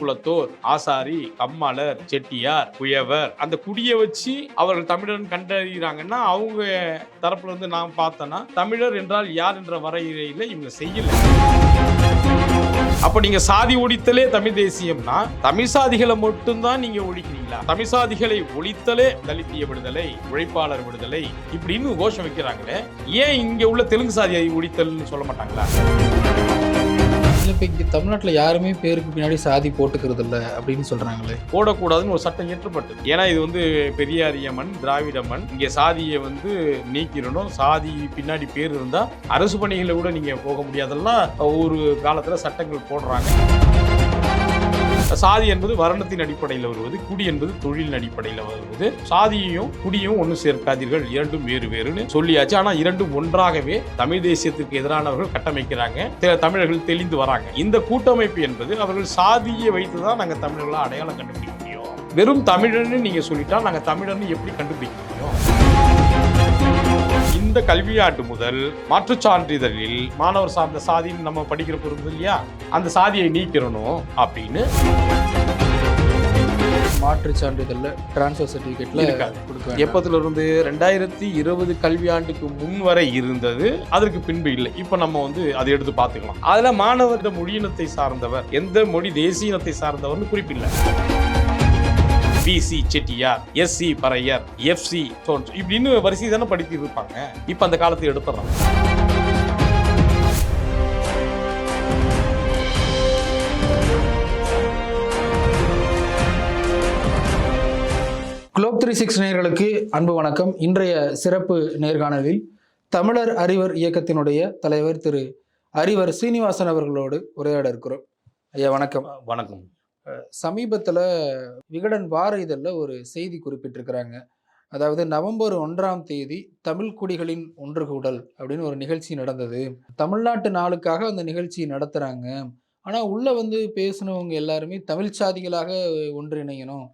குலத்தோர் ஆசாரி கம்மாளர் செட்டியார் குயவர். அந்த குடியை வச்சு அவர்கள் தமிழன் கண்டறிகிறாங்கன்னா அவங்க தரப்புல இருந்து நான் பார்த்தேன்னா தமிழர் என்றால் யார் என்ற வரையறையில இவங்க செய்யல. அப்ப நீங்க சாதி ஒழித்தலே தமிழ் தேசியம்னா தமிழ் சாதிகளை மட்டும்தான் நீங்க ஒழிக்கிறீங்களா? தமிழ் சாதிகளை ஒழித்தலே தலித்திய விடுதலை உழைப்பாளர் விடுதலை இப்படின்னு கோஷம் வைக்கிறாங்களே ஏன் இங்க உள்ள தெலுங்கு சாதியை ஒழித்தல்னு சொல்ல மாட்டாங்களா? இல்லை இப்போ இங்கே தமிழ்நாட்டில் யாருமே பேருக்கு பின்னாடி சாதி போட்டுக்கிறது இல்லை அப்படின்னு சொல்கிறாங்களே போடக்கூடாதுன்னு ஒரு சட்டம் இயற்றப்பட்டது. ஏன்னா இது வந்து பெரியாரிய மண் திராவிட மண் இங்கே சாதியை வந்து நீக்கிடணும். சாதி பின்னாடி பேர் இருந்தால் அரசு பணிகளை கூட நீங்கள் போக முடியாதெல்லாம் ஒரு காலத்தில் சட்டங்கள் போடுறாங்க. சாதி என்பது வர்ணத்தின் அடிப்படையில் வருவது குடி என்பது தொழிலின் அடிப்படையில் வருவது. சாதியையும் குடியும் ஒன்று சேர்க்காதீர்கள் இரண்டும் வேறு வேறுன்னு சொல்லியாச்சு. ஆனால் இரண்டும் ஒன்றாகவே தமிழ் தேசியத்திற்கு எதிரானவர்கள் கட்டமைக்கிறாங்க. தெ- தமிழர்கள் தெளிந்து வராங்க. இந்த கூட்டமைப்பு என்பது அவர்கள் சாதியை வைத்து தான் நாங்கள் தமிழர்களை அடையாளம் கண்டுபிடிக்க முடியும். வெறும் தமிழன்னு நீங்கள் சொல்லிட்டா நாங்கள் தமிழர்னு எப்படி கண்டுபிடிக்க முடியும்? இந்த கல்வியாண்டு முதல் மாற்றுச் சான்றிதழில் மாணவர் சார்ந்த சாதின்னு நம்ம படிக்கிற பொருள் இல்லையா? அந்த சாதியை நீக்கிறணும் அப்படின்னு மாற்றுச் சான்றிதழில் ட்ரான்ஸ்ஃபர் சர்டிஃபிகேட்டில். கொடுக்க எப்பத்துல இருந்து ரெண்டாயிரத்தி இருபது கல்வியாண்டுக்கு முன் வரை இருந்தது. அதற்கு பின்பு இல்லை. இப்ப நம்ம வந்து அதை எடுத்து பார்த்துக்கலாம். அதுல மாணவர் இந்த மொழியினத்தை சார்ந்தவர் எந்த மொழி தேசிய இனத்தை சார்ந்தவர்னு குறிப்பில்லை. BC Chettiar SC Paraiyar FC இப்படின்னு வரிசை தானே படித்து இருப்பாங்க. இப்ப அந்த காலத்தை எடுத்துடுறாங்க குளோப் த்ரீ சிக்ஸ் நேயர்களுக்கு அன்பு வணக்கம். இன்றைய சிறப்பு நேர்காணலில் தமிழர் அறிவர் இயக்கத்தினுடைய தலைவர் திரு அறிவர் சீனிவாசன் அவர்களோடு உரையாட இருக்கிறோம் ஐயா வணக்கம். வணக்கம். சமீபத்தில் விகடன் வார இதழில் ஒரு செய்தி குறிப்பிட்டிருக்கிறாங்க. அதாவது நவம்பர் ஒன்றாம் தேதி தமிழ் குடிகளின் ஒன்று கூடல் அப்படின்னு ஒரு நிகழ்ச்சி நடந்தது. தமிழ்நாட்டு நாளுக்காக அந்த நிகழ்ச்சி நடத்துகிறாங்க ஆனால் உள்ளே வந்து பேசினவங்க எல்லாருமே தமிழ் சாதிகளாக ஒன்றிணையணும்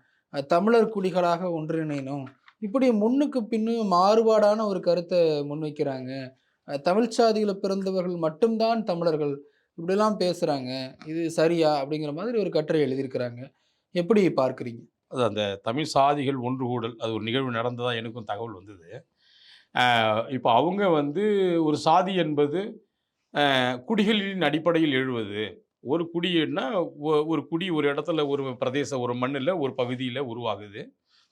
தமிழர் குடிகளாக ஒன்றிணையணும். இப்படி முன்னுக்கு பின்னு மாறுபாடான ஒரு கருத்தை முன்வைக்கிறாங்க. தமிழ் சாதியில பிறந்தவர்கள் மட்டும்தான் தமிழர்கள். இப்படிலாம் பேசுகிறாங்க இது சரியா? அப்படிங்கிற மாதிரி ஒரு கட்டுரை எழுதியிருக்கிறாங்க. எப்படி பார்க்குறீங்க? அது அந்த தமிழ் சாதிகள் ஒன்று கூடல் அது ஒரு நிகழ்வு நடந்ததாக எனக்கும் தகவல் வந்தது. இப்போ அவங்க வந்து ஒரு சாதி என்பது குடிகளின் அடிப்படையில் எழுவது. ஒரு குடின்னா ஒரு குடி ஒரு இடத்துல ஒரு பிரதேச ஒரு மண்ணில் ஒரு பகுதியில் உருவாகுது.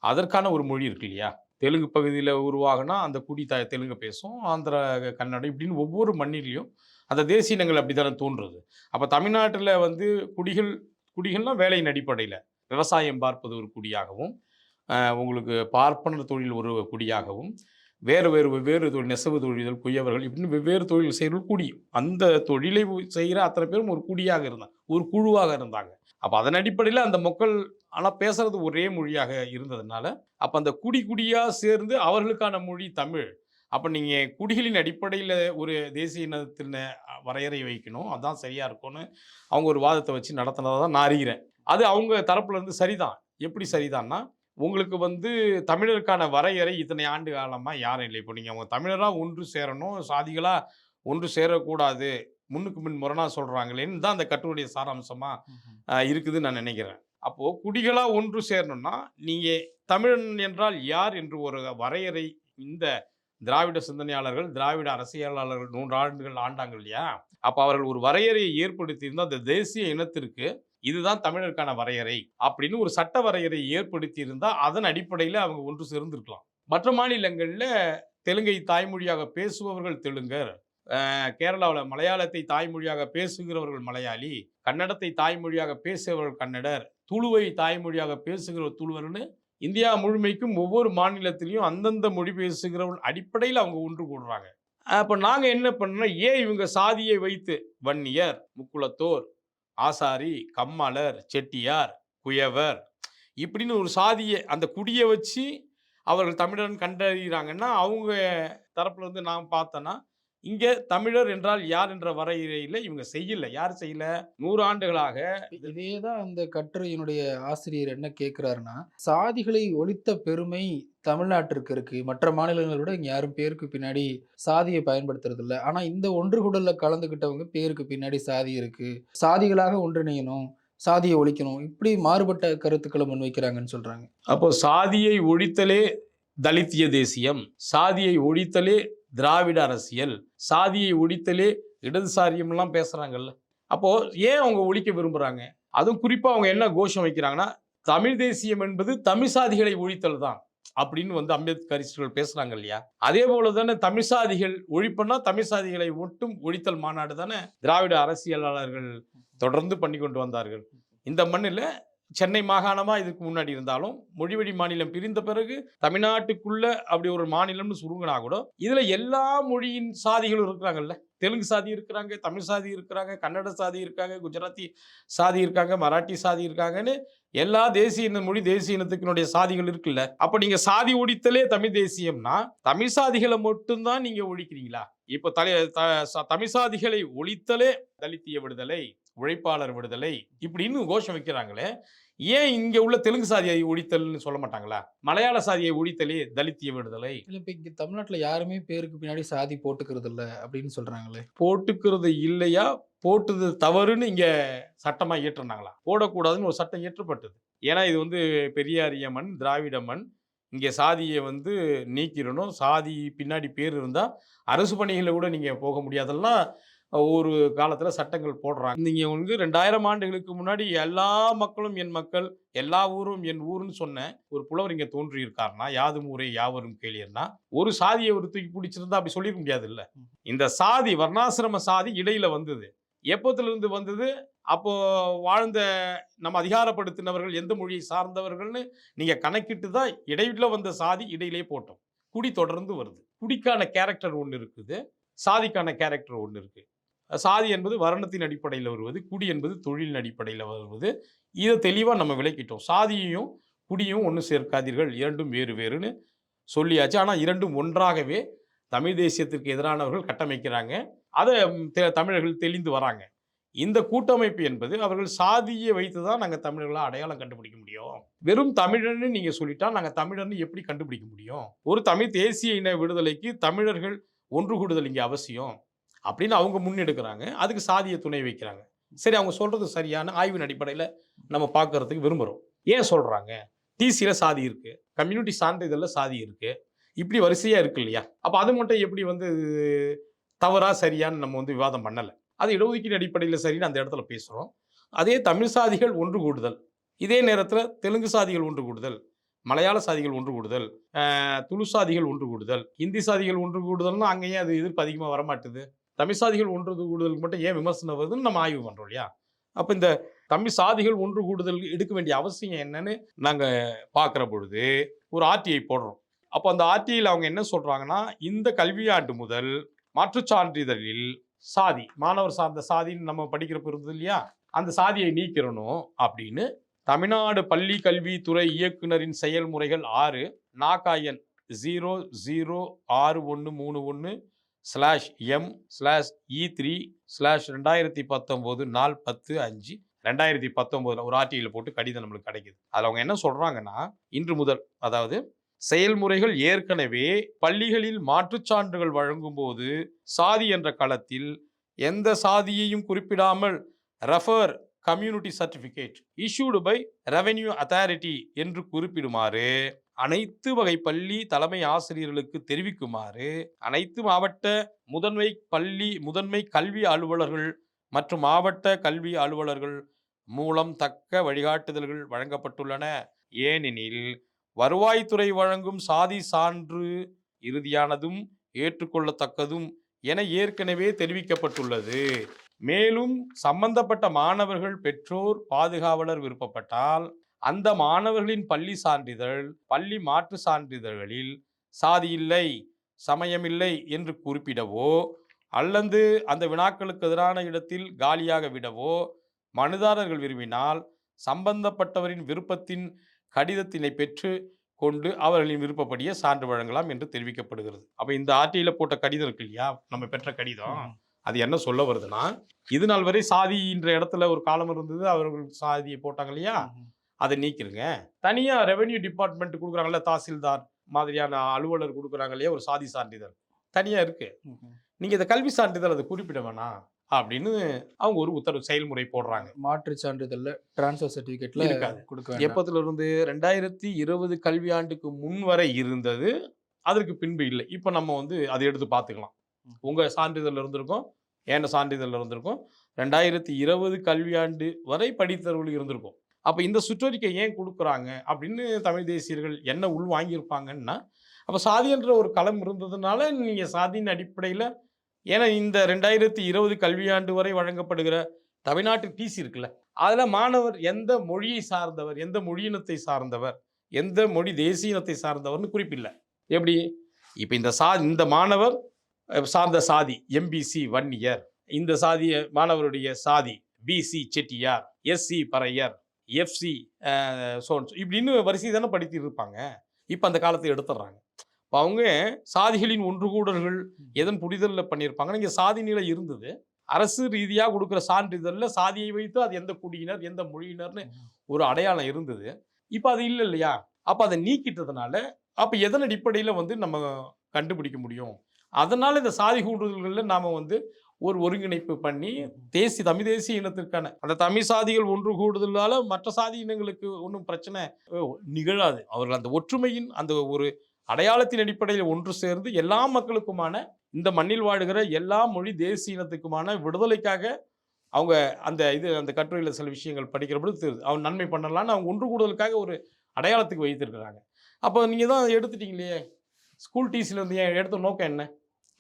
அதற்கான ஒரு மொழி இருக்கு இல்லையா? தெலுங்கு பகுதியில் உருவாகுனா அந்த குடி த தெலுங்கு பேசும் ஆந்திரா கன்னடம் இப்படின்னு ஒவ்வொரு மண்ணிலையும் அந்த தேசிய இனங்கள் அப்படி தானே தோன்றுறது? அப்போ தமிழ்நாட்டில் வந்து குடிகள் குடிகள்லாம் வேலையின் அடிப்படையில். விவசாயம் பார்ப்பது ஒரு குடியாகவும் உங்களுக்கு பார்ப்பனர் தொழில் ஒரு குடியாகவும் வேறு வேறு வெவ்வேறு தொழில் நெசவு தொழில்கள் குயவர்கள் இப்படின்னு வெவ்வேறு தொழில் செய்கிறவர்கள் குடி அந்த தொழிலை செய்கிற அத்தனை பேரும் ஒரு குடியாக இருந்தாங்க ஒரு குழுவாக இருந்தாங்க. அப்போ அதன் அடிப்படையில் அந்த மக்கள் ஆனால் பேசுறது ஒரே மொழியாக இருந்ததுனால அப்போ அந்த குடி குடியாக சேர்ந்து அவர்களுக்கான மொழி தமிழ். அப்போ நீங்கள் குடிகளின் அடிப்படையில் ஒரு தேசிய இனத்தின் வரையறை வைக்கணும். அதான் சரியாக இருக்கும்னு அவங்க ஒரு வாதத்தை வச்சு நடத்தினதை தான் நான் அறிகிறேன். அது அவங்க தரப்புல இருந்து சரிதான். எப்படி சரிதான்னா உங்களுக்கு வந்து தமிழருக்கான வரையறை இத்தனை ஆண்டு காலமாக யாரும் இல்லை. இப்போ நீங்கள் அவங்க தமிழராக ஒன்று சேரணும் சாதிகளாக ஒன்று சேரக்கூடாது முன்னுக்கு முன் முரணா சொல்கிறாங்களேன்னு தான் அந்த கட்டுரையுடைய சாராம்சமாக இருக்குதுன்னு நான் நினைக்கிறேன். அப்போது குடிகளாக ஒன்று சேரணும்னா நீங்கள் தமிழன் என்றால் யார் என்று ஒரு வரையறை இந்த திராவிட சிந்தனையாளர்கள் திராவிட அரசியலாளர்கள் நூறாண்டுகள் ஆண்டாங்க இல்லையா? அப்போ அவர்கள் ஒரு வரையறையை ஏற்படுத்தி இருந்தால் அந்த தேசிய இனத்திற்கு இதுதான் தமிழருக்கான வரையறை அப்படின்னு ஒரு சட்ட வரையறை ஏற்படுத்தி இருந்தால் அதன் அடிப்படையில் அவங்க ஒன்று சேர்ந்திருக்கலாம். மற்ற மாநிலங்களில் தெலுங்கை தாய்மொழியாக பேசுபவர்கள் தெலுங்கர் கேரளாவில் மலையாளத்தை தாய்மொழியாக பேசுகிறவர்கள் மலையாளி கன்னடத்தை தாய்மொழியாக பேசுகிறவர்கள் கன்னடர் துளுவை தாய்மொழியாக பேசுகிற துளுவர்னு இந்தியா முழுமைக்கும் ஒவ்வொரு மாநிலத்திலையும் அந்தந்த மொழி பேசுகிறவன் அடிப்படையில் அவங்க ஒன்று கூடுறாங்க. அப்போ நாங்கள் என்ன பண்ணோம் ஏன் இவங்க சாதியை வைத்து? வன்னியர் முக்குளத்தோர் ஆசாரி கம்மாளர் செட்டியார் குயவர் இப்படின்னு ஒரு சாதியை அந்த குடியை வச்சு அவர்கள் தமிழன் கண்டறிகிறாங்கன்னா அவங்க தரப்புலேருந்து நான் பார்த்தோன்னா இங்கே தமிழர் என்றால் யார் என்ற வரையறையில் இவங்க செய்யல. யார் செய்யல? நூறு ஆண்டுகளாக இதே தான் அந்த கட்டுரையினுடைய ஆசிரியர் என்ன கேட்குறாருன்னா சாதிகளை ஒழித்த பெருமை தமிழ்நாட்டிற்கு இருக்கு. மற்ற மாநிலங்களை விட இங்க யாரும் பேருக்கு பின்னாடி சாதியை பயன்படுத்துறது இல்ல ஆனா இந்த ஒன்று கூடல்ல கலந்துக்கிட்டவங்க பேருக்கு பின்னாடி சாதி இருக்கு. சாதிகளாக ஒன்றிணையணும் சாதியை ஒழிக்கணும் இப்படி மாறுபட்ட கருத்துக்களை முன்வைக்கிறாங்கன்னு சொல்றாங்க. அப்போ சாதியை ஒழித்தலே தலித்திய தேசியம். சாதியை ஒழித்தலே திராவிட அரசியல். சாதியை ஒழித்தலே இடதுசாரியம்லாம் பேசுகிறாங்கல்ல அப்போது ஏன் அவங்க ஒழிக்க விரும்புகிறாங்க அதுவும் குறிப்பாக அவங்க என்ன கோஷம் வைக்கிறாங்கன்னா தமிழ் தேசியம் என்பது தமிழ் சாதிகளை ஒழித்தல் தான். அப்படின்னு வந்து அம்பேத்கரிஸ்டர்கள் பேசுறாங்க இல்லையா? அதே போல தானே தமிழ் சாதிகள் ஒழிப்புன்னா தமிழ் சாதிகளை மட்டும் ஒழித்தல் மாநாடு தானே திராவிட அரசியலாளர்கள் தொடர்ந்து பண்ணி கொண்டு வந்தார்கள். இந்த மண்ணில் சென்னை மாகாணமாக இதுக்கு முன்னாடி இருந்தாலும் மொழிவழி மாநிலம் பிரிந்த பிறகு தமிழ்நாட்டுக்குள்ள அப்படி ஒரு மாநிலம்னு சுருங்கினா கூட இதில் எல்லா மொழியின் சாதிகளும் இருக்கிறாங்கல்ல. தெலுங்கு சாதி இருக்கிறாங்க தமிழ் சாதி இருக்கிறாங்க கன்னட சாதி இருக்காங்க குஜராத்தி சாதி இருக்காங்க மராட்டி சாதி இருக்காங்கன்னு எல்லா தேசிய இன மொழி தேசிய இனத்துக்கினுடைய சாதிகள் இருக்குல்ல. அப்போ நீங்கள் சாதி ஒழித்தலே தமிழ் தேசியம்னா தமிழ் சாதிகளை மட்டும்தான் நீங்கள் ஒழிக்கிறீங்களா? இப்போ தலை த- தமிழ் சாதிகளை ஒழித்தலே தலித்திய விடுதலை உழைப்பாளர் விடுதலை இப்படின்னு கோஷம் வைக்கிறாங்களே ஏன் இங்க உள்ள தெலுங்கு சாதியை ஒழித்தல்னு சொல்ல மாட்டாங்களா? மலையாள சாதியை ஒழித்தலே தலித்திய விடுதலை. இல்ல இப்ப இங்க தமிழ்நாட்டுல யாருமே பேருக்கு பின்னாடி சாதி போட்டுக்கிறது இல்ல அப்படின்னு சொல்றாங்களே. போட்டுக்கிறது இல்லையா? போட்டுது தவறுன்னு இங்க சட்டமா இயற்றுனாங்களா போடக்கூடாதுன்னு ஒரு சட்டம் இயற்றப்பட்டது. ஏன்னா இது வந்து பெரியாரிய மண் திராவிட மண் இங்கே சாதியை வந்து நீக்கிடணும். சாதி பின்னாடி பேர் இருந்தால் அரசு பணிகளில் கூட நீங்கள் போக முடியாதெல்லாம் ஒரு காலத்தில் சட்டங்கள் போடுறாங்க. நீங்கள் வந்து ரெண்டாயிரம் ஆண்டுகளுக்கு முன்னாடி எல்லா மக்களும் என் மக்கள் எல்லா ஊரும் என் ஊருன்னு சொன்ன ஒரு புலவர் இங்கே தோன்றியிருக்காருன்னா யாதும் ஊரே யாவரும் கேளியர்னா ஒரு சாதியை ஒரு தூக்கி பிடிச்சிருந்தா அப்படி சொல்லியிருக்க முடியாது இல்லை இந்த சாதி வர்ணாசிரம சாதி இடையில வந்தது. எப்பத்துலேருந்து வந்தது? அப்போ வாழ்ந்த நம்ம அதிகாரப்படுத்தினவர்கள் எந்த மொழியை சார்ந்தவர்கள்னு நீங்கள் கணக்கிட்டு தான் இடையில வந்த சாதி இடையிலே போட்டோம். குடி தொடர்ந்து வருது. குடிக்கான கேரக்டர் ஒன்று இருக்குது. சாதிக்கான கேரக்டர் ஒன்று இருக்குது சாதி என்பது வருணத்தின் அடிப்படையில் வருவது குடி என்பது தொழிலின் அடிப்படையில் வருவது. இதை தெளிவாக நம்ம விளக்கிட்டோம். சாதியையும் குடியும் ஒன்று சேர்க்காதீர்கள். இரண்டும் வேறு வேறுன்னு சொல்லியாச்சு. ஆனால் இரண்டும் ஒன்றாகவே தமிழ் தேசியத்திற்கு எதிரானவர்கள் கட்டமைக்கிறாங்க. அதை தெ- தமிழர்கள் தெளிந்து வராங்க. இந்த கூட்டமைப்பு என்பது அவர்கள் சாதியை வைத்து தான் நாங்கள் தமிழர்களை அடையாளம் கண்டுபிடிக்க முடியும். வெறும் தமிழர்னு நீங்கள் சொல்லிட்டா நாங்கள் தமிழர்னு எப்படி கண்டுபிடிக்க முடியும்? ஒரு தமிழ் தேசிய இன விடுதலைக்கு தமிழர்கள் ஒன்று கூடுதல் இங்கே அவசியம். அப்படின்னு அவங்க முன்னெடுக்கிறாங்க. அதுக்கு சாதியை துணை வைக்கிறாங்க. சரி அவங்க சொல்றது சரியான ஆய்வின் அடிப்படையில் நம்ம பார்க்கறதுக்கு விரும்புகிறோம் ஏன் சொல்கிறாங்க டிசியில் சாதி இருக்கு. கம்யூனிட்டி சான்றிதழில் சாதி இருக்கு. இப்படி வரிசையாக இருக்கு இல்லையா? அப்போ அது மட்டும் எப்படி வந்து தவறா சரியான்னு நம்ம வந்து விவாதம் பண்ணலை. அது இடஒதுக்கீடு அடிப்படையில் சரின்னு அந்த இடத்துல பேசுகிறோம் அதே தமிழ் சாதிகள் ஒன்று கூடுதல். இதே நேரத்தில் தெலுங்கு சாதிகள் ஒன்று கூடுதல். மலையாள சாதிகள் ஒன்று கூடுதல். துளு சாதிகள் ஒன்று கூடுதல். ஹிந்தி சாதிகள் ஒன்று கூடுதல்னா அங்கேயே அது எதிர்ப்பு அதிகமாக வரமாட்டுது. தமிழ் சாதிகள் ஒன்று கூடுதலுக்கு மட்டும் ஏன் விமர்சனம் வருதுன்னு நம்ம ஆய்வு பண்ணுறோம் இல்லையா? அப்போ இந்த தமிழ் சாதிகள் ஒன்று கூடுதல் எடுக்க வேண்டிய அவசியம் என்னன்னு நாங்கள் பார்க்குற பொழுது ஒரு ஆர்டிஐ போடுறோம். அப்போ அந்த ஆர்டிஐயில் அவங்க என்ன சொல்கிறாங்கன்னா இந்த கல்வியாண்டு முதல் மாற்றுச் சான்றிதழில் சாதி மாணவர் சார்ந்த சாதின்னு நம்ம படிக்கிறப்ப இருந்தது இல்லையா? அந்த சாதியை நீக்கிறணும் அப்படின்னு தமிழ்நாடு பள்ளி கல்வித்துறை இயக்குனரின் செயல்முறைகள் ஆறு நாகாயன் ஜீரோ ஜீரோ ஆறு ஒன்று மூணு ஒன்று slash M slash E three slash ரெண்டாயிரத்தி பத்தொம்போது நாலு பத்து அஞ்சு. ரெண்டாயிரத்தி பத்தொம்போதில் ஒரு ஆர்டியில் போட்டு கடிதம் நம்மளுக்கு கிடைக்குது. அதில் அவங்க என்ன சொல்கிறாங்கன்னா இன்று முதல் அதாவது செயல்முறைகள் ஏற்கனவே பள்ளிகளில் மாற்றுச்சான்றுகள் வழங்கும்போது சாதி என்ற களத்தில் எந்த சாதியையும் குறிப்பிடாமல் refer community certificate issued by revenue authority என்று குறிப்பிடுமாறு அனைத்து வகை பள்ளி தலைமை ஆசிரியர்களுக்கு தெரிவிக்குமாறு அனைத்து மாவட்ட முதன்மை பள்ளி முதன்மை கல்வி அலுவலர்கள் மற்றும் மாவட்ட கல்வி அலுவலர்கள் மூலம் தக்க வழிகாட்டுதல்கள் வழங்கப்பட்டுள்ளன. ஏனெனில் வருவாய்த்துறை வழங்கும் சாதி சான்று இறுதியானதும் ஏற்றுக்கொள்ளத்தக்கதும் என ஏற்கனவே தெரிவிக்கப்பட்டுள்ளது. மேலும் சம்பந்தப்பட்ட மாணவர்கள் பெற்றோர் பாதுகாவலர் விருப்பப்பட்டால் அந்த மாணவர்களின் பள்ளி சான்றிதழ் பள்ளி மாற்று சான்றிதழ்களில் சாதி இல்லை சமயமில்லை என்று குறிப்பிடவோ அல்லது அந்த வினாக்களுக்கு எதிரான இடத்தில் காலியாக விடவோ மனுதாரர்கள் விரும்பினால் சம்பந்தப்பட்டவரின் விருப்பத்தின் கடிதத்தினை பெற்று கொண்டு அவர்களின் விருப்பப்படியே சான்று வழங்கலாம் என்று தெரிவிக்கப்படுகிறது. அப்ப இந்த ஆர்டியில போட்ட கடிதம் இருக்கு இல்லையா? நம்ம பெற்ற கடிதம். அது என்ன சொல்ல வருதுன்னா இது நாள் வரை சாதின்ற இடத்துல ஒரு காலம் இருந்தது அவர்கள் சாதியை போட்டாங்க இல்லையா? அதை நீக்கிருங்க. தனியா ரெவென்யூ டிபார்ட்மெண்ட் கொடுக்குறாங்கல்ல தாசில்தார் மாதிரியான அலுவலர் கொடுக்குறாங்க இல்லையா ஒரு சாதி சான்றிதழ். தனியா இருக்கு. நீங்க இந்த கல்வி சான்றிதழ் அதை குறிப்பிட வேணாம் அப்படின்னு அவங்க ஒரு உத்தரவு செயல்முறை போடுறாங்க. மாற்று சான்றிதழ்ல டிரான்ஸ்ஃபர் சர்டிபிகேட்ல இருக்காது. கொடுக்க எப்பத்துல இருந்து ரெண்டாயிரத்தி இருபது கல்வியாண்டுக்கு முன் வரை இருந்தது. அதற்கு பின்பு இல்லை. இப்போ நம்ம வந்து அதை எடுத்து பார்த்துக்கலாம். உங்க சான்றிதழ் இருந்திருக்கும் ஏன சான்றிதழ் இருந்திருக்கும். ரெண்டாயிரத்தி இருபது கல்வியாண்டு வரை படித்தவர்கள் இருந்திருக்கும். அப்போ இந்த சுற்றறிக்கை ஏன் கொடுக்குறாங்க? அப்படின்னு தமிழ் தேசியர்கள் என்ன உள் வாங்கியிருப்பாங்கன்னா அப்போ சாதி என்ற ஒரு களம் இருந்ததுனால நீங்கள் சாதியின் அடிப்படையில் ஏன்னா இந்த ரெண்டாயிரத்தி இருபது கல்வியாண்டு வரை வழங்கப்படுகிற தமிழ்நாட்டு டிசி இருக்குல்ல அதில் மாணவர் எந்த மொழியை சார்ந்தவர் எந்த மொழியினத்தை சார்ந்தவர் எந்த மொழி தேசியனத்தை சார்ந்தவர்னு குறிப்பில்லை எப்படி? இப்போ இந்த சா இந்த மாணவர் சார்ந்த சாதி எம்பிசி வன்னியர் இந்த சாதிய மாணவருடைய சாதி BC Chettiar SC Paraiyar FC சோன்ஸ் இப்படின்னு வரிசை தானே படித்து இருப்பாங்க இப்போ அந்த காலத்தை எடுத்துடுறாங்க இப்போ அவங்க சாதிகளின் ஒன்றுகூடல்கள் எதன் புரிதலில் பண்ணியிருப்பாங்க இங்கே சாதி நிலை இருந்தது. அரசு ரீதியாக கொடுக்குற சான்றிதழில் சாதியை வைத்து அது எந்த குடியினர் எந்த மொழியினர்னு ஒரு அடையாளம் இருந்தது. இப்போ அது இல்லை இல்லையா? அப்போ அதை நீக்கிட்டதுனால அப்போ எதன் அடிப்படையில் வந்து நம்ம கண்டுபிடிக்க முடியும்? அதனால இந்த சாதி கூடுதல்களில் நாம் வந்து ஒரு ஒருங்கிணைப்பு பண்ணி தேசிய தமிழ் தேசிய இனத்திற்கான அந்த தமிழ் சாதிகள் ஒன்று கூடுதலால மற்ற சாதி இனங்களுக்கு ஒன்றும் பிரச்சனை நிகழாது. அவர்கள் அந்த ஒற்றுமையின் அந்த ஒரு அடையாளத்தின் அடிப்படையில் ஒன்று சேர்ந்து எல்லா மக்களுக்குமான இந்த மண்ணில் வாழுகிற எல்லா மொழி தேசிய இனத்துக்குமான விடுதலைக்காக அவங்க அந்த இது அந்த கட்டுரையில் சில விஷயங்கள் படிக்கிற பொழுது தெரியுது அவன் நன்மை பண்ணலான்னு அவங்க ஒன்று கூடுதலுக்காக ஒரு அடையாளத்துக்கு வைத்திருக்கிறாங்க. அப்போ நீங்கள் தான் எடுத்துட்டீங்களே ஸ்கூல் டிசியில் இருந்து ஏன் எடுத்த நோக்கம் என்ன?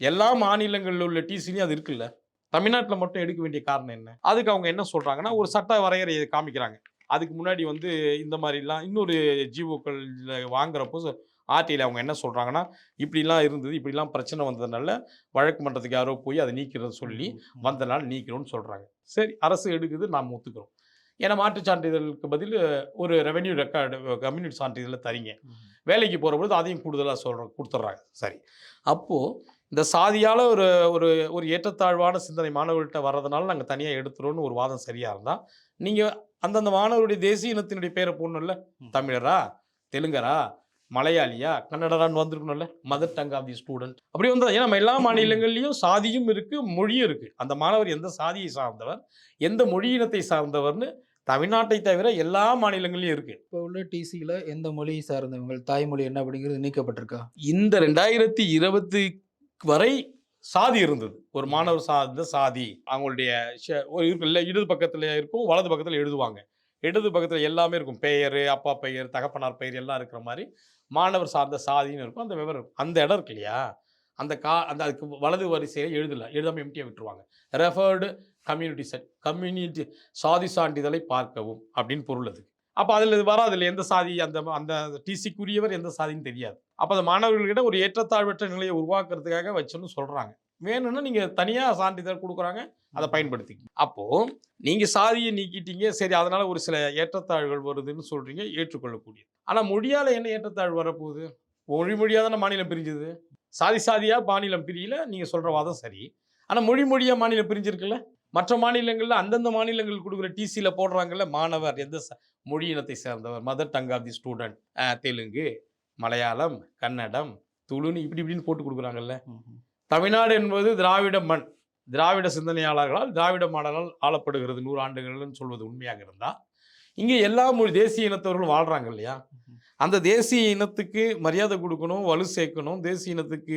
எல்லா மாநிலங்களில் உள்ள டிசிலையும் அது இருக்குல்ல. தமிழ்நாட்டில் மட்டும் எடுக்க வேண்டிய காரணம் என்ன? அதுக்கு அவங்க என்ன சொல்கிறாங்கன்னா ஒரு சட்ட வரையறையை காமிக்கிறாங்க. அதுக்கு முன்னாடி வந்து இந்த மாதிரிலாம் இன்னொரு ஜிஓக்கள் வாங்குறப்போ ஆர்டியில் அவங்க என்ன சொல்கிறாங்கன்னா இப்படிலாம் இருந்தது இப்படிலாம் பிரச்சனை வந்ததுனால வழக்கு மன்றத்துக்கு யாரோ போய் அதை நீக்கிறத சொல்லி வந்த நாள் நீக்கிறோம்னு சொல்கிறாங்க சரி அரசு எடுக்குது நாம் ஒத்துக்கிறோம். ஏன்னா மாற்றுச் சான்றிதழுக்கு பதில் ஒரு ரெவென்யூ ரெக்கார்டு கம்யூனிட்டி சான்றிதழை தரீங்க. வேலைக்கு போகிறபொழுது அதையும் கூடுதலாக சொல்கிற கொடுத்துட்றாங்க. சரி. அப்போது இந்த சாதியால் ஒரு ஒரு ஒரு ஏற்றத்தாழ்வான சிந்தனை மாணவர்கள்ட்ட வர்றதுனால நாங்கள் தனியாக எடுத்துகிறோன்னு ஒரு வாதம் சரியாக இருந்தால் நீங்கள் அந்தந்த மாணவருடைய தேசிய இனத்தினுடைய பேரை போடணும்ல. தமிழரா தெலுங்கரா மலையாளியா கன்னடரான்னு வந்திருக்கணும்ல. Mother tongue of the student அப்படி வந்து ஏன்னா நம்ம எல்லா மாநிலங்கள்லையும் சாதியும் இருக்கு மொழியும் இருக்கு. அந்த மாணவர் எந்த சாதியை சார்ந்தவர் எந்த மொழியினத்தை சார்ந்தவர்னு தமிழ்நாட்டை தவிர எல்லா மாநிலங்கள்லையும் இருக்கு. இப்போ உள்ள டிசியில எந்த மொழியை சார்ந்தவங்க தாய்மொழி என்ன அப்படிங்கிறது நீக்கப்பட்டிருக்கா? இந்த ரெண்டாயிரத்தி இருபத்தி வரை சாதி இருந்தது. ஒரு மாணவர் சார்ந்த சாதி. அவங்களுடைய ஒரு இருக்குல்ல இடது பக்கத்துல இருக்கும் வலது பக்கத்துல எழுதுவாங்க. இடது பக்கத்துல எல்லாமே இருக்கும். பெயர் அப்பா பெயர் தகப்பனார் பெயர் எல்லாம் இருக்கிற மாதிரி மாணவர் சார்ந்த சாதின்னு இருக்கும். அந்த விவரம் இருக்கும். அந்த இடம் இருக்கு இல்லையா? அந்த கா அந்த அதுக்கு வலது வரிசையில் எழுதல. எழுதாமல் எம்டியாக விட்டுருவாங்க. ரெஃபர்டு கம்யூனிட்டி செட் கம்யூனிட்டி சாதி சான்றிதழை பார்க்கவும் அப்படின்னு பொருள் அதுக்கு. அப்போ அதில் இது வராது இல்லை எந்த சாதி அந்த அந்த டிசிக்குரியவர் எந்த சாதின்னு தெரியாது. அப்போ அந்த மாணவர்கள்கிட்ட ஒரு ஏற்றத்தாழ்வற்ற நிலையை உருவாக்குறதுக்காக வச்சுன்னு சொல்கிறாங்க வேணும்னா நீங்கள் தனியாக சான்றிதழ் கொடுக்குறாங்க அதை பயன்படுத்திக்க அப்போது நீங்கள் சாதியை நீக்கிட்டீங்க சரி அதனால் ஒரு சில ஏற்றத்தாழ்வுகள் வருதுன்னு சொல்கிறீங்க ஏற்றுக்கொள்ளக்கூடியது. ஆனால் மொழியால் என்ன ஏற்றத்தாழ்வு வரப்போகுது? மொழி மொழியாக தானே மாநிலம் பிரிஞ்சுது. சாதி சாதியாக மாநிலம் பிரியல நீங்கள் சொல்கிற வாதம் சரி. ஆனால் மொழி மொழியாக மாநிலம் பிரிஞ்சிருக்குல்ல? மற்ற மாநிலங்களில் அந்தந்த மாநிலங்கள் கொடுக்குற டிசியில் போடுறாங்கல்ல மாணவர் எந்த மொழி இனத்தை சேர்ந்தவர் mother tongue of the student Telugu. Malayalam Kannadam துளுன்னு இப்படி இப்படின்னு போட்டு கொடுக்குறாங்கல்ல. தமிழ்நாடு என்பது திராவிட மண். திராவிட சிந்தனையாளர்களால் திராவிட மாடலால் ஆளப்படுகிறது நூறு ஆண்டுகள்னு சொல்வது உண்மையாக இருந்தால் இங்கே எல்லா மொழி தேசிய இனத்தவர்களும் வாழ்கிறாங்க இல்லையா? அந்த தேசிய இனத்துக்கு மரியாதை கொடுக்கணும் வலு சேர்க்கணும் தேசிய இனத்துக்கு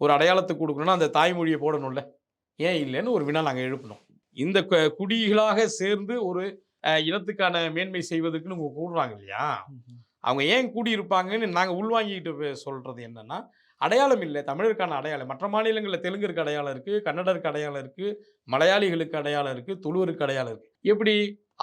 ஒரு அடையாளத்தை கொடுக்கணும்னா அந்த தாய்மொழியை போடணும்ல. ஏன் இல்லைன்னு ஒரு வினா நாங்கள் எழுப்பினோம் இந்த குடிகளாக சேர்ந்து ஒரு இனத்துக்கான மேன்மை செய்வதற்குன்னு உங்க கூடுறாங்க இல்லையா? அவங்க ஏன் கூடியிருப்பாங்கன்னு நாங்கள் உள்வாங்கிக்கிட்டு சொல்றது என்னன்னா அடையாளம் இல்லை. தமிழருக்கான அடையாளம். மற்ற மாநிலங்களில் தெலுங்கருக்கு அடையாளம் இருக்கு கன்னடருக்கு அடையாளம் இருக்கு மலையாளிகளுக்கு அடையாளம் இருக்கு துளுவருக்கு அடையாளம் இருக்கு. எப்படி?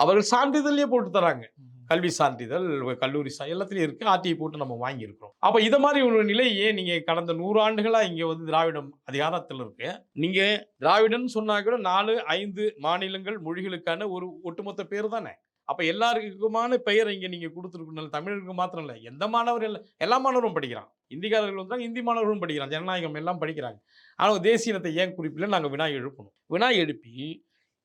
அவர்கள் சான்றிதழ்லேயே போட்டு தராங்க. கல்வி சான்றிதழ் கல்லூரி சா எல்லாத்துலேயும் இருக்கு. ஆர்டிஐ போட்டு நம்ம வாங்கியிருக்கிறோம். அப்போ இதை மாதிரி ஒரு நிலை ஏன் நீங்க கடந்த நூறு ஆண்டுகளா இங்க வந்து திராவிடம் அதிகாரத்தில் இருக்கு. நீங்க திராவிடன் சொன்னா கூட நாலு ஐந்து மாநிலங்கள் மொழிகளுக்கான ஒரு ஒட்டுமொத்த பேர் தானே. அப்ப எல்லாருக்குமான பெயர் இங்க நீங்க கொடுத்துருக்கணும். தமிழருக்கு மாத்திரம் இல்லை. எந்த மாணவர் இல்லை எல்லா மாணவரும் படிக்கிறான். இந்திக்காரர்கள் வந்தாங்க இந்தி மாணவர்களும் படிக்கிறான். ஜனநாயகம் எல்லாம் படிக்கிறாங்க. ஆனால் தேசிய இனத்தை ஏன் குறிப்பில் நாங்கள் வினா எழுப்பணும். வினா எழுப்பி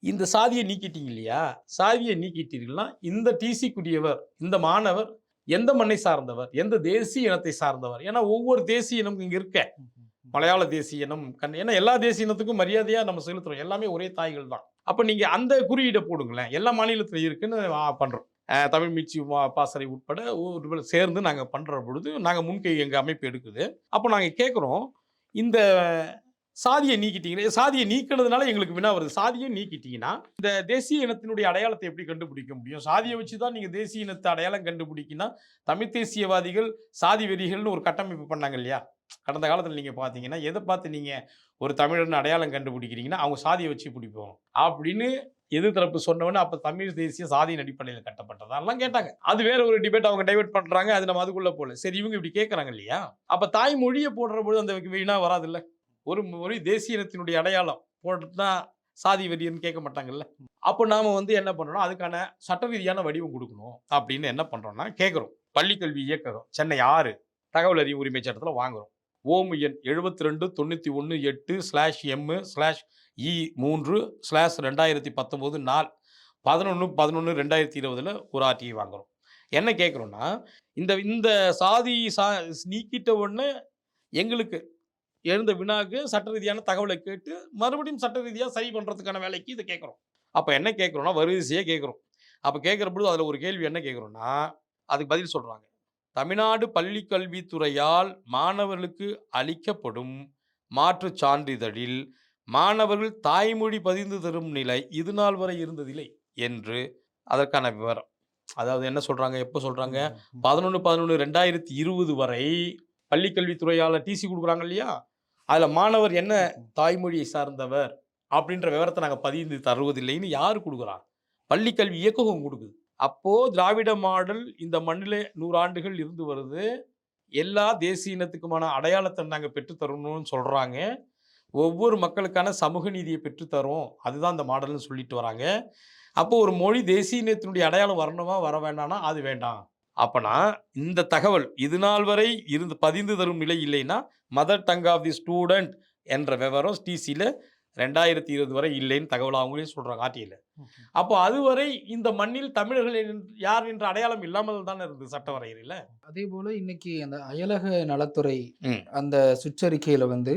இந்த சாதியை நீக்கிட்டீங்க இல்லையா? சாதியை நீக்கிட்டீர்கள்னா இந்த டிசிக்குரியவர் இந்த மாணவர் எந்த மண்ணை சார்ந்தவர் எந்த தேசிய இனத்தை சார்ந்தவர்? ஏன்னா ஒவ்வொரு தேசிய இனம் இங்கே இருக்க. மலையாள தேசிய இனம் கண் ஏன்னா எல்லா தேசிய இனத்துக்கும் மரியாதையாக நம்ம செலுத்துறோம். எல்லாமே ஒரே தாய்கள் தான். அப்போ நீங்கள் அந்த குறியீடை போடுங்களேன். எல்லா மாநிலத்தில் இருக்குன்னு பண்ணுறோம் தமிழ் மீட்சி வா- பாசறை உட்பட ஒரு சேர்ந்து நாங்கள் பண்ணுற பொழுது நாங்கள் முன்கை எங்கள் அமைப்பு எடுக்குது. அப்போ நாங்கள் கேட்குறோம் இந்த சாதியை நீக்கிட்டீங்களே சாதியை நீக்கினதுனால எங்களுக்கு வினா வருது. சாதியை நீக்கிட்டீங்கன்னா இந்த தேசிய இனத்தினுடைய அடையாளத்தை எப்படி கண்டுபிடிக்க முடியும்? சாதியை வச்சு தான் நீங்கள் தேசிய இனத்தை அடையாளம் கண்டுபிடிக்கினா தமிழ் தேசியவாதிகள் சாதி வெறிகள்னு ஒரு கட்டமைப்பு பண்ணாங்க இல்லையா? கடந்த காலத்தில் நீங்கள் பார்த்தீங்கன்னா எதை பார்த்து நீங்கள் ஒரு தமிழன் அடையாளம் கண்டுபிடிக்கிறீங்கன்னா அவங்க சாதியை வச்சு பிடிப்போம். அப்படின்னு எது தரப்பு சொன்னவொன்னே அப்போ தமிழ் தேசிய சாதியின் அடிப்படையில் கட்டப்பட்டதாலாம் கேட்டாங்க. அது வேற ஒரு டிபேட் அவங்க டைவெர்ட் பண்ணுறாங்க அது நம்ம அதுக்குள்ளே போகல சரி இவங்க இப்படி கேட்குறாங்க இல்லையா? அப்போ தாய்மொழியை போடுற பொழுது அந்த வீணாக வராதுல்ல. ஒரு மொழி தேசிய இனத்தினுடைய அடையாளம் போட்டுனா சாதி வெறியன்னு கேட்க மாட்டாங்கல்ல? அப்போ நாம் வந்து என்ன பண்ணுறோம் அதுக்கான சட்ட ரீதியான வடிவம் கொடுக்கணும். அப்படின்னு என்ன பண்ணுறோன்னா கேட்குறோம் பள்ளிக்கல்வி இயக்கம் சென்னை ஆறு தகவல் அறிவு உரிமை சட்டத்தில் வாங்குறோம். ஓம் எண் எழுபத்தி ரெண்டு தொண்ணூற்றி ஒன்று எட்டு ஸ்லாஷ் எம்மு ஸ்லாஷ் இ மூன்று ஸ்லாஷ் ரெண்டாயிரத்தி பத்தொம்போது நாள் பதினொன்று பதினொன்று ரெண்டாயிரத்தி இருபதில் ஒரு ஆர்டிஐ வாங்குறோம். என்ன கேட்குறோன்னா இந்த இந்த சாதி சா நீக்கிட்ட உடனே எங்களுக்கு எழுந்த வினாக்கு சட்ட ரீதியான தகவலை கேட்டு மறுபடியும் சட்ட ரீதியாக சரி பண்ணுறதுக்கான வேலைக்கு இதை கேட்குறோம் அப்போ என்ன கேட்குறோன்னா வரிசையாக கேட்குறோம் அப்போ கேட்குற பொழுது அதில் ஒரு கேள்வி என்ன கேட்குறோன்னா அதுக்கு பதில் சொல்கிறாங்க தமிழ்நாடு பள்ளிக் கல்வித்துறையால் மாணவர்களுக்கு அளிக்கப்படும் மாற்றுச் சான்றிதழில் மாணவர்கள் தாய்மொழி பதிந்து தரும் நிலை இது நாள் வரை இருந்ததில்லை என்று அதற்கான விவரம். அதாவது என்ன சொல்கிறாங்க எப்போ சொல்கிறாங்க பதினொன்று பதினொன்று ரெண்டாயிரத்தி இருபது வரை பள்ளிக்கல்வித்துறையால் டிசி கொடுக்குறாங்க இல்லையா? அதில் மாணவர் என்ன தாய்மொழியை சார்ந்தவர் அப்படின்ற விவரத்தை நாங்கள் பதிந்து தருவதில்லைன்னு யார் கொடுக்குறா? பள்ளிக்கல்வி இயக்ககம் கொடுக்குது. அப்போது திராவிட மாடல் இந்த மண்ணில் நூறாண்டுகள் இருந்து வருது. எல்லா தேசிய இனத்துக்குமான அடையாளத்தை நாங்கள் பெற்றுத்தரணும்னு சொல்கிறாங்க ஒவ்வொரு மக்களுக்கான சமூக நீதியை பெற்றுத்தரும் அதுதான் இந்த மாடல்னு சொல்லிட்டு வராங்க. அப்போ ஒரு மொழி தேசிய இனத்தினுடைய அடையாளம் வரணுமா வர வேண்டாம்னா அது வேண்டாம். அப்போனா இந்த தகவல் இது நாள் வரை இருந்து பதிந்து தரும் நிலை இல்லைன்னா mother tongue of the student என்ற விவரம் டிசியில் ரெண்டாயிரத்தி இருபது வரை இல்லைன்னு தகவல் அவங்களே சொல்கிறாங்க ஆர்டியில் அப்போ அதுவரை இந்த மண்ணில் தமிழர்கள் யார் என்ற அடையாளம் இல்லாமல் தானே இருந்தது சட்ட வரையறையில் அதே போல இன்னைக்கு அந்த அயலக நலத்துறை. அந்த சுற்றறிக்கையில வந்து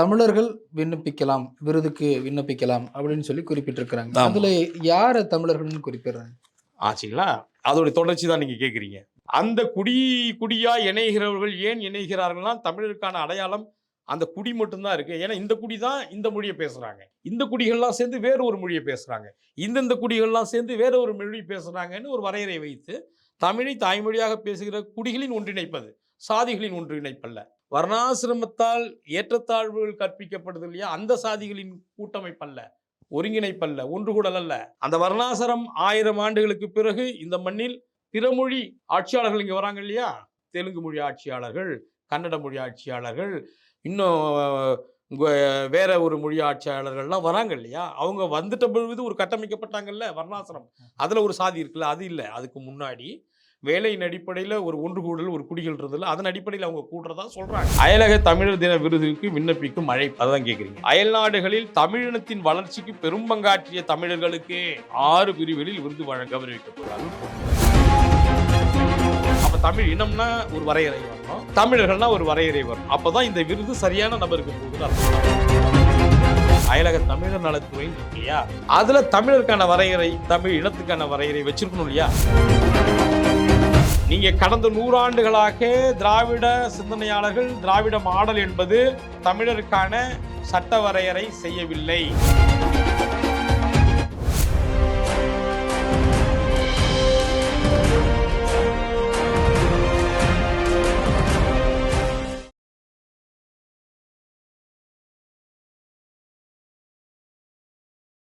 தமிழர்கள் விண்ணப்பிக்கலாம் விருதுக்கு விண்ணப்பிக்கலாம் அப்படின்னு சொல்லி குறிப்பிட்டிருக்கிறாங்க. அதுல யார தமிழர்கள்னு குறிப்பிடுறாங்க? ஆச்சுங்களா? அதோடைய தொடர்ச்சி தான் நீங்கள் கேட்குறீங்க அந்த குடி குடியா இணைகிறவர்கள் ஏன் இணைகிறார்கள்னா தமிழருக்கான அடையாளம் அந்த குடி மட்டும்தான் இருக்குது ஏன்னா இந்த குடி தான் இந்த மொழியை பேசுகிறாங்க இந்த குடிகள்லாம் சேர்ந்து வேறு ஒரு மொழியை பேசுகிறாங்க இந்தந்த குடிகள்லாம் சேர்ந்து வேறு ஒரு மொழி பேசுகிறாங்கன்னு ஒரு வரையறை வைத்து தமிழை தாய்மொழியாக பேசுகிற குடிகளின் ஒன்றிணைப்பது சாதிகளின் ஒன்றிணைப்பல்ல. வர்ணாசிரமத்தால் ஏற்றத்தாழ்வுகள் கற்பிக்கப்படுது இல்லையா? அந்த சாதிகளின் கூட்டமைப்பல்ல ஒருங்கிணைப்பல்ல ஒன்று கூடல் அல்ல அந்த வர்ணாசிரம் ஆயிரம் ஆண்டுகளுக்கு பிறகு இந்த மண்ணில் பிறமொழி ஆட்சியாளர்கள் இங்கே வராங்க இல்லையா? தெலுங்கு மொழி ஆட்சியாளர்கள் கன்னட மொழி ஆட்சியாளர்கள் இன்னும் வேற ஒரு மொழி ஆட்சியாளர்கள்லாம் வராங்க இல்லையா? அவங்க வந்துட்ட பொழுது ஒரு கட்டமைக்கப்பட்டாங்கல்ல வர்ணாசிரம். அதில் ஒரு சாதி இருக்குல்ல அது இல்லை. அதுக்கு முன்னாடி வேலையின் அடிப்படையில் ஒரு ஒன்று கூடல் ஒரு குடிகள் இருந்ததில்ல அதன் அடிப்படையில் அவங்க கூடுறதா சொல்றாங்க. அயலக தமிழர் தின விருதுக்கு விண்ணப்பிக்கும் அழைப்பு அதான் கேட்குறீங்க அயல் நாடுகளில் தமிழினத்தின் வளர்ச்சிக்கு பெரும் பங்காற்றிய தமிழர்களுக்கு ஆறு பிரிவுகளில் விருது வழங்க கௌரவிக்கப்படுறார்கள் அப்ப தமிழ் இனம்னா ஒரு வரையறை வரணும் தமிழர்கள்னா ஒரு வரையறை வரும். அப்பதான் இந்த விருது சரியான நபருக்கு போகுது அர்த்தம். அயலக தமிழர் நலத்துறைன்னு இருக்கு இல்லையா? அதுல தமிழருக்கான வரையறை தமிழ் இனத்துக்கான வரையறை வச்சிருக்கணும் இல்லையா? நீங்க கடந்த நூறாண்டுகளாக திராவிட சிந்தனையாளர்கள் திராவிட மாடல் என்பது தமிழருக்கான சட்ட வரையறை செய்யவில்லை.